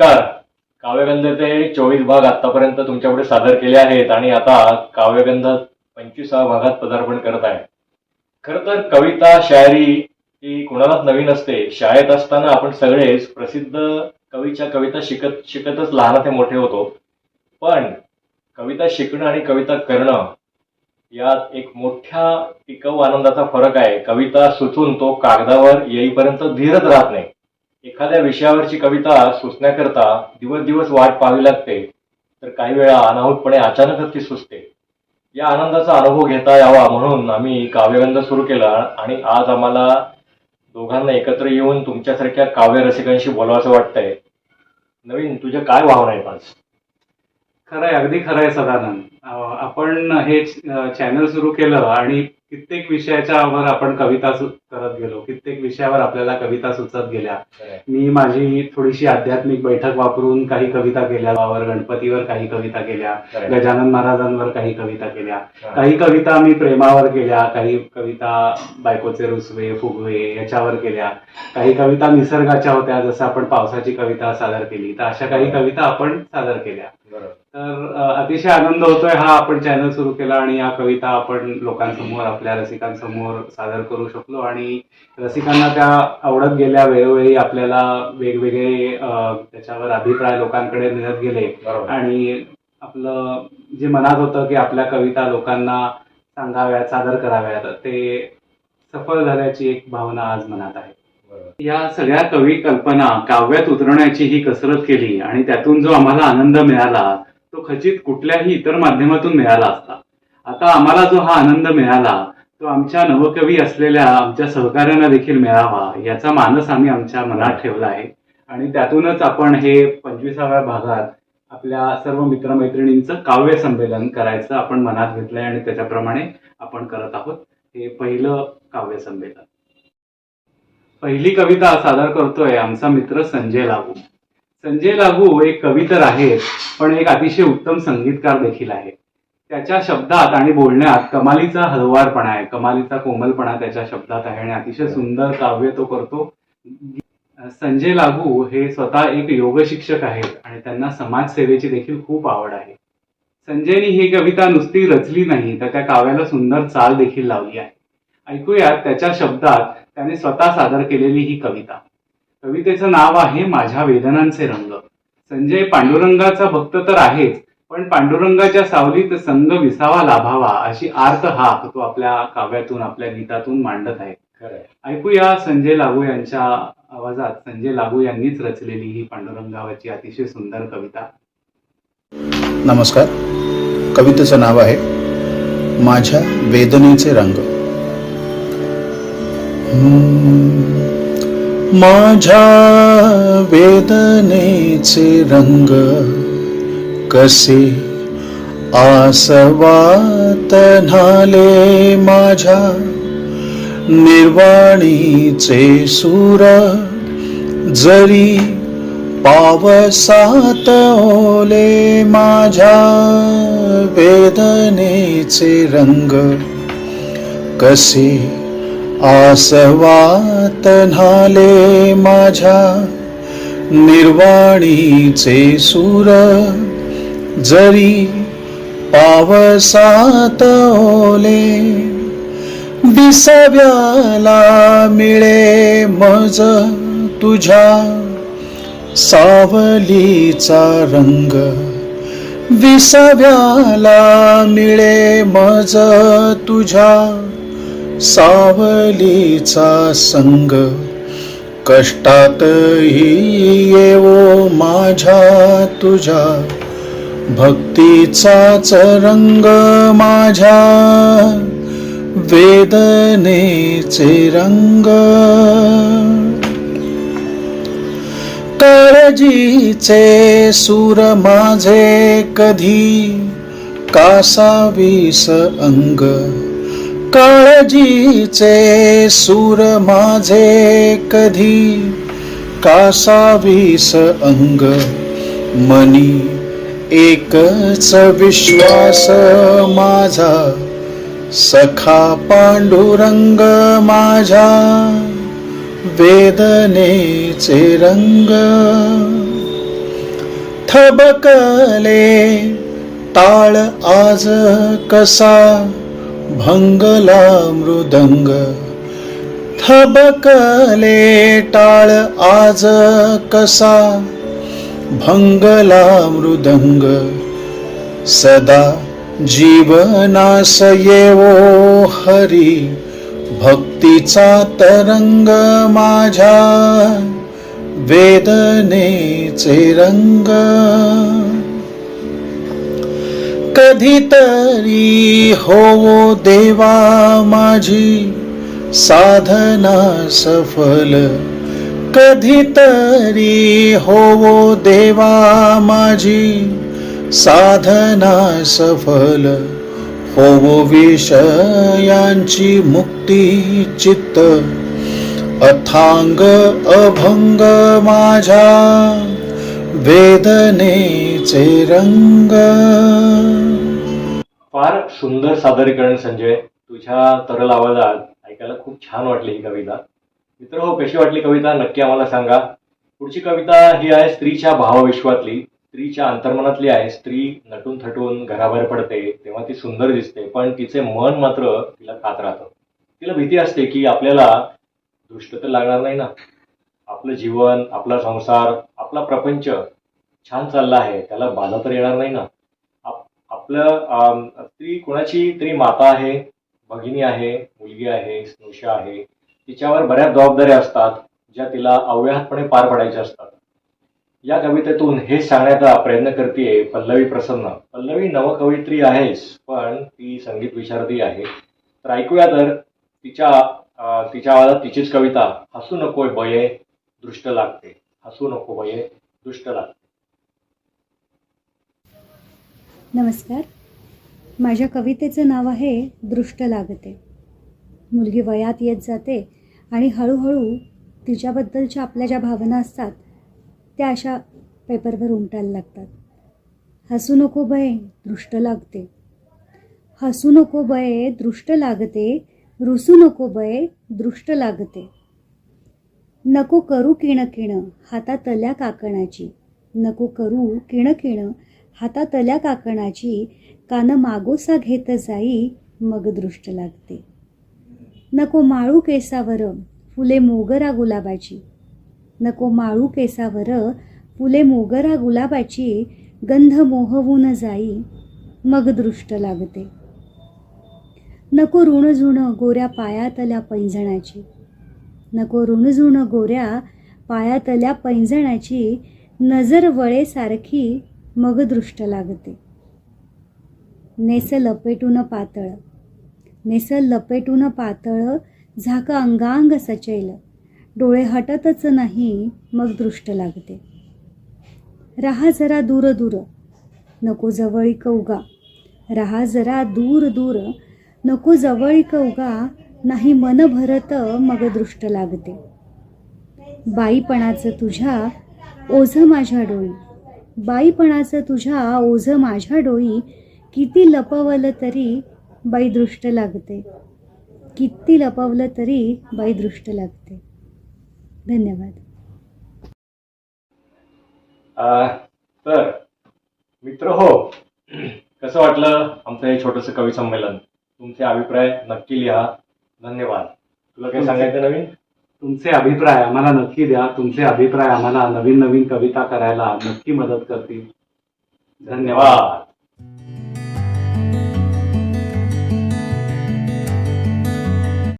नमस्कार. काव्यगंधचे चोवीस भाग आतापर्यंत तुमच्यापुढे सादर केले आहेत आणि आता काव्यगंध पंचवीसाव्या भागात पदार्पण करत आहे. खर तर कविता शायरी ही कुणालाच नवीन असते. शाळेत असताना आपण सगळेच प्रसिद्ध कवीच्या कविता शिकत शिकतच लहान ते मोठे होतो. पण कविता शिकणं आणि कविता करणं यात एक मोठ्या टिकाऊ आनंदाचा फरक आहे. कविता सुचून तो कागदावर येईपर्यंत धीरच राहत नाही. एखाद्या विषयावरची कविता सुचण्याकरता दिवस दिवस वाट पाहावी लागते तर काही वेळा अनाहूतपणे अचानकच ती सुचते. या आनंदाचा अनुभव घेता यावा म्हणून आम्ही काव्यगंध सुरू केला आणि आज आम्हाला दोघांना एकत्र येऊन तुमच्यासारख्या काव्य रसिकांशी बोलावंसं वाटतंय. नवीन तुझ्या काय भावना आहेत आज? खरंय अगदी खरंय सदानंद. आपण हे चॅनल सुरू केलं आणि कित्येक विषयाच्या वर आपण कविता सु- करत गेलो. कित्येक विषयावर आपल्याला कविता सुचत गेल्या. मी माझी थोडीशी आध्यात्मिक बैठक वापरून काही कविता केल्या. वर गणपतीवर काही कविता केल्या. गजानन महाराजांवर काही कविता केल्या. काही कविता मी प्रेमावर केल्या. काही कविता बायकोचे रुसवे फुगवे याच्यावर केल्या. काही कविता निसर्गाच्या होत्या. जसं आपण पावसाची कविता सादर केली तर अशा काही कविता आपण सादर केल्या. तर अतिशय आनंद होतोय हा आपण चॅनल सुरू केला आणि या कविता आपण लोकांसमोर आपल्या रसिकांसमोर सादर करू शकलो. आणि रसिकांना त्या आवडत गेल्या वेळोवेळी आपल्याला वेगवेगळे त्याच्यावर अभिप्राय लोकांकडे मिळत गेले. आणि आपलं जे मनात होतं की आपल्या कविता लोकांना सांगाव्यात सादर कराव्यात ते सफळ झाल्याची एक भावना आज मनात आहे. या सगळ्या कवी कल्पना काव्यात उतरवण्याची ही कसरत केली आणि त्यातून जो आम्हाला आनंद मिळाला तो खचित कुठल्याही इतर माध्यमातून मिळाला असता. आता आम्हाला जो हा आनंद मिळाला तो आमच्या नवकवी असलेल्या आमच्या सहकार्यांना देखील मिळावा याचा मानस आम्ही आमच्या मनात ठेवला आहे. आणि त्यातूनच आपण हे पंचवीसाव्या भागात आपल्या सर्व मित्रमैत्रिणींचं काव्य संमेलन करायचं आपण मनात घेतलंय आणि त्याच्याप्रमाणे आपण करत आहोत. हे पहिलं काव्य संमेलन. पहिली कविता सादर करतोय आमचा मित्र संजय लागू. संजय लागू एक कवी तर आहेत पण एक अतिशय उत्तम संगीतकार देखील आहे त्याच्या शब्दात आणि बोलण्यात कमालीचा हळवारपणा आहे. कमालीचा कोमलपणा त्याच्या शब्दात आहे आणि अतिशय सुंदर काव्य तो करतो. संजय लागू हे स्वतः एक योग शिक्षक आहेत आणि त्यांना समाजसेवेची देखील खूप आवड आहे. संजयनी ही कविता नुसती रचली नाही तर त्या काव्याला सुंदर चाल देखील लावली आहे. ऐकूयात त्याच्या शब्दात त्याने स्वतः सादर केलेली ही कविता. कवितेचं नाव आहे माझ्या वेदनांचे रंग. संजय पांडुरंगाचा भक्त तर आहेच पण पांडुरंगाच्या सावलीत संघ विसावा लाभावा अशी आर्त हाक तो आपल्या काव्यातून आपल्या गीतातून मांडत आहे. खरंय ऐकूया संजय लागू यांच्या आवाजात. संजय लागू यांनीच रचलेली ही पांडुरंगावरची अतिशय सुंदर कविता. नमस्कार. कवितेचं नाव आहे माझ्या वेदनेचे रंग. माझ्या वेदनेचे रंग कसे आसवात न्हाले माझ्या निर्वाणीचे सूर जरी पावसात ओले माझ्या वेदनेचे रंग कसे आसवात न्हाले माझ्या निर्वाणीचे सूर जरी पावसात ओले दिसव्याला मिळे मज तुझ्या सावलीचा रंग विसव्याला मिळे मज तुझ्या सावलीचा संग. कष्टातही येवो माझ्या तुझ्या. भक्तीचाच रंग माझ्या. वेदनेचे रंग. काळजीचे सूर माझे कधी कासावीस अंग. काळजीचे सूर माझे कधी कासावीस अंग? मनी एकच विश्वास माझा सखा पांडुरंग माझ्या वेदनेचे रंग. थबकले ताळ आज कसा? भंगला मृदंग थबकले टाळ आज कसा? भंगला मृदंग सदा जीवनास येवो हरी। भक्तीचा तरंग माझ्या वेदनेचे रंग। कधीतरी होवो देवा माझी साधना सफल. कधीतरी होवो देवा माझी साधना सफल. होवो विषयांची मुक्ती चित्त. अथांग अभंग माझ्या वेदनेचे रंग. फार सुंदर सादरीकरण संजय. तुझ्या तरल आवाजात ऐकायला खूप छान वाटली ही कविता. मित्र हो कशी वाटली कविता? नक्की आम्हाला सांगा. पुढची कविता ही आहे स्त्रीच्या भावविश्वातली. स्त्रीच्या अंतर्मनातली आहे. स्त्री नटून थटून घराबाहेर पडते तेव्हा ती सुंदर दिसते पण तिचे मन मात्र तिला खात राहतं. तिला भीती असते की आपल्याला दुष्ट तर लागणार नाही ना? आपलं जीवन आपला संसार आपला प्रपंच छान चालला आहे त्याला बाधा तर येणार नाही ना? आपलं ती स्त्री कोणाची तरी माता आहे भगिनी आहे मुलगी आहे स्नुषा आहे तिच्यावर बऱ्याच जबाबदाऱ्या असतात ज्या तिला अव्याहतपणे पार पाडायच्या असतात. या कवितेतून हे सांगण्याचा प्रयत्न करते पल्लवी प्रसन्न. पल्लवी नवकवित्री आहेच पण ती संगीत विशारदी आहे. तर ऐकूया तर तिच्या तिच्या आवाजात तिचीच कविता हसू नको बये दृष्ट लागते. हसू नको बये दृष्ट लागते. नमस्कार. माझ्या कवितेचं नाव आहे दृष्ट लागते. मुलगी वयात येत जाते आणि हळूहळू तिच्याबद्दलच्या आपल्या ज्या भावना असतात त्या अशा पेपरवर उमटायला लागतात. हसू नको बये दृष्ट लागते. हसू नको बये दृष्ट लागते. रुसू नको बये दृष्ट लागते. नको करू किण किण हातातल्या काकणाची. नको करू किण किण हातातल्या काकणाची कान मागोसा घेत जाई मग दृष्ट लागते. नको माळू केसावर फुले मोगरा गुलाबाची. नको माळू केसावर फुले मोगरा गुलाबाची गंध मोहवून जाई मग दृष्ट लागते. नको ऋणझुण गोऱ्या पायातल्या पैंजणाची. नको ऋणझुण गोऱ्या पायातल्या पैंजणाची नजर वळेसारखी मग दृष्ट लागते. नेस लपेटून पातळ. नेस लपेटून पातळ झाक अंगांग सचैल. डोळे हटतच नाही मग दृष्ट लागते. रहा जरा दूर दूर. नको जवळीक उगा. रहा जरा दूर दूर. नको जवळीक उगा. नाही मन भरत मग दृष्ट लागते. बाईपणाचं तुझ्या ओझ माझ्या डोळी. बाईपणाचं तुझ्या ओझ माझ्या डोळी किती लपवलं तरी बाई दृष्ट लागते. किती लपवलं तरी बाई दृष्ट लागते. धन्यवाद. अं, तर मित्र हो कसं वाटलं आमचं हे छोटंसं कवी संमेलन? तुमचे अभिप्राय नक्की लिहा. धन्यवाद. तुला काही सांगायचं नवीन? तुमचे अभिप्राय आम्हाला नक्की द्या. तुमचे अभिप्राय आम्हाला नवीन नवीन कविता करायला नक्की मदत करतील. धन्यवाद.